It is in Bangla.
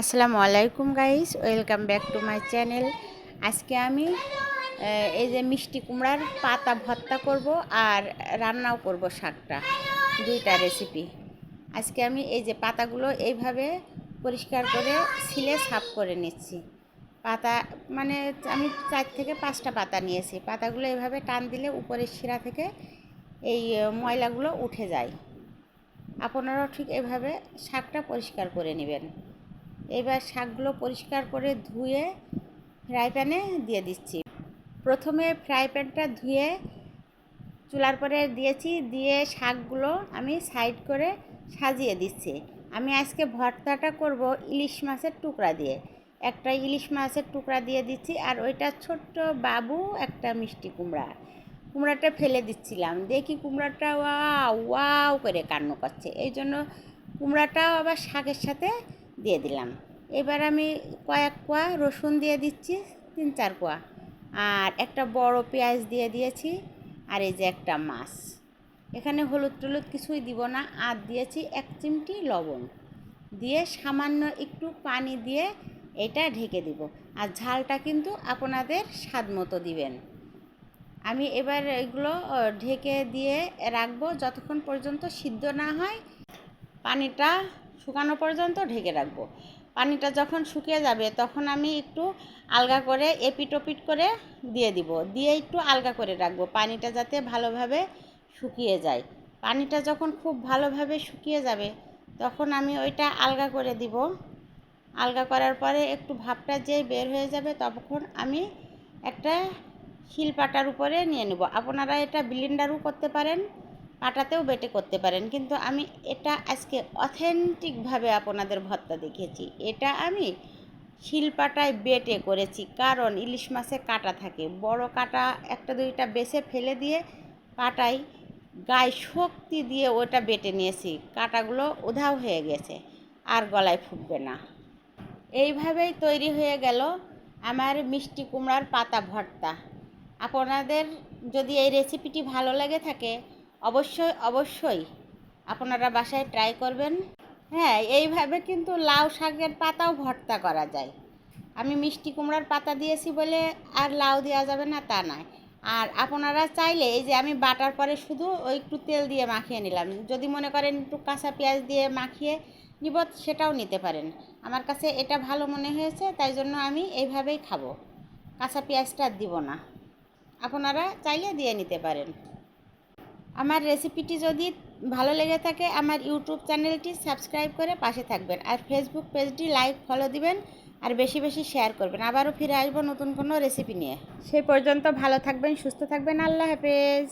আসসালামু আলাইকুম guys welcome back to my channel আজকে আমি এই যে মিষ্টি কুমড়ার পাতা ভর্তা করব আর রান্নাও করব শাকটা, দুইটা রেসিপি আজকে আমি এই যে পাতাগুলো এইভাবে পরিষ্কার করে ছিলে সাফ করে নিচ্ছি। পাতা মানে আমি চার থেকে পাঁচটা পাতা নিয়েছি। পাতাগুলো এইভাবে টান দিলে উপরের শিরা থেকে এই ময়লাগুলো উঠে যায়। আপনারাও ঠিক এভাবে শাকটা পরিষ্কার করে নেবেন। এবার শাকগুলো পরিষ্কার করে ধুয়ে ফ্রাই প্যানে দিয়ে দিচ্ছি। প্রথমে ফ্রাই প্যানটা ধুয়ে চুলার পরে দিয়েছি, দিয়ে শাকগুলো আমি সাইড করে সাজিয়ে দিচ্ছি। আমি আজকে ভর্তাটা করব ইলিশ মাছের টুকরা দিয়ে। একটা ইলিশ মাছের টুকরা দিয়ে দিচ্ছি আর ওইটা ছোট্ট বাবু একটা মিষ্টি কুমড়া। কুমড়াটা ফেলে দিচ্ছিলাম। দেখি কুমড়াটা ওয়াও ওয়াও করে কান্না করছে। এই জন্য কুমড়াটাও আবার শাকের সাথে দিয়ে দিলাম। এবার আমি কয়েক কোয়া রসুন দিয়ে দিচ্ছি, তিন চার কোয়া। আর একটা বড় পেঁয়াজ দিয়ে দিয়েছি, আর এই যে একটা মাছ। এখানে হলুদ টলুদ কিছুই দিব না, আর দিয়েছি এক চিমটি লবণ। দিয়ে সামান্য একটু পানি দিয়ে এটা ঢেকে দিব। আর ঝালটা কিন্তু আপনাদের স্বাদ মতো দিবেন। আমি এবার এগুলো ঢেকে দিয়ে রাখব যতক্ষণ পর্যন্ত সিদ্ধ না হয়। পানিটা শুকানো পর্যন্ত ঢেকে রাখব। পানিটা যখন শুকিয়ে যাবে তখন আমি একটু আলগা করে এপিট ওপিট করে দিয়ে দিব। দিয়ে একটু আলগা করে রাখব পানিটা যাতে ভালোভাবে শুকিয়ে যায়। পানিটা যখন খুব ভালোভাবে শুকিয়ে যাবে তখন আমি ওইটা আলগা করে দিব। আলগা করার পরে একটু ভাপটা যেই বের হয়ে যাবে তখন আমি একটা শিল পাটার উপরে নিয়ে নেব। আপনারা এটা ব্লিন্ডারও করতে পারেন। পাটাতেও বেটে করতে পারেন। কিন্তু আমি এটা আজকে অথেন্টিকভাবে আপনাদের ভর্তা দেখিয়েছি এটা আমি শিলপাটায় বেটে করেছি। কারণ ইলিশ মাছে কাটা থাকে। বড় কাটা একটা দুইটা বেছে ফেলে দিয়ে পাটায় গায়ে শক্তি দিয়ে ওটা বেটে নিয়েছি। কাটাগুলো উধাও হয়ে গেছে। আর গলায় ফুটবে না। এইভাবেই তৈরি হয়ে গেল আমার মিষ্টি কুমড়ার পাতা ভর্তা। আপনাদের যদি এই রেসিপিটি ভালো লেগে থাকে অবশ্যই অবশ্যই। আপনারা বাসায় ট্রাই করবেন। হ্যাঁ এইভাবে কিন্তু লাউ শাকের পাতাও ভর্তা করা যায়। আমি মিষ্টি কুমড়ার পাতা দিয়েছি বলে আর লাউ দেওয়া যাবে না তা নয়। আর আপনারা চাইলে এই যে আমি বাটার পরে শুধু ওই একটু তেল দিয়ে মাখিয়ে নিলাম। যদি মনে করেন একটু কাঁচা পেঁয়াজ দিয়ে মাখিয়ে নিব, সেটাও নিতে পারেন। আমার কাছে এটা ভালো মনে হয়েছে, তাই জন্য আমি এইভাবেই খাব। কাঁচা পেঁয়াজটা দিব না। আপনারা চাইলে দিয়ে নিতে পারেন। আমার রেসিপিটি যদি ভালো লেগে থাকে, আমার ইউটিউব চ্যানেলটি সাবস্ক্রাইব করে পাশে থাকবেন। আর ফেসবুক পেজটি লাইক ফলো দিবেন আর বেশি বেশি শেয়ার করবেন। আবারও ফিরে আসব নতুন কোনো রেসিপি নিয়ে। সেই পর্যন্ত ভালো থাকবেন, সুস্থ থাকবেন। আল্লাহ হাফেজ।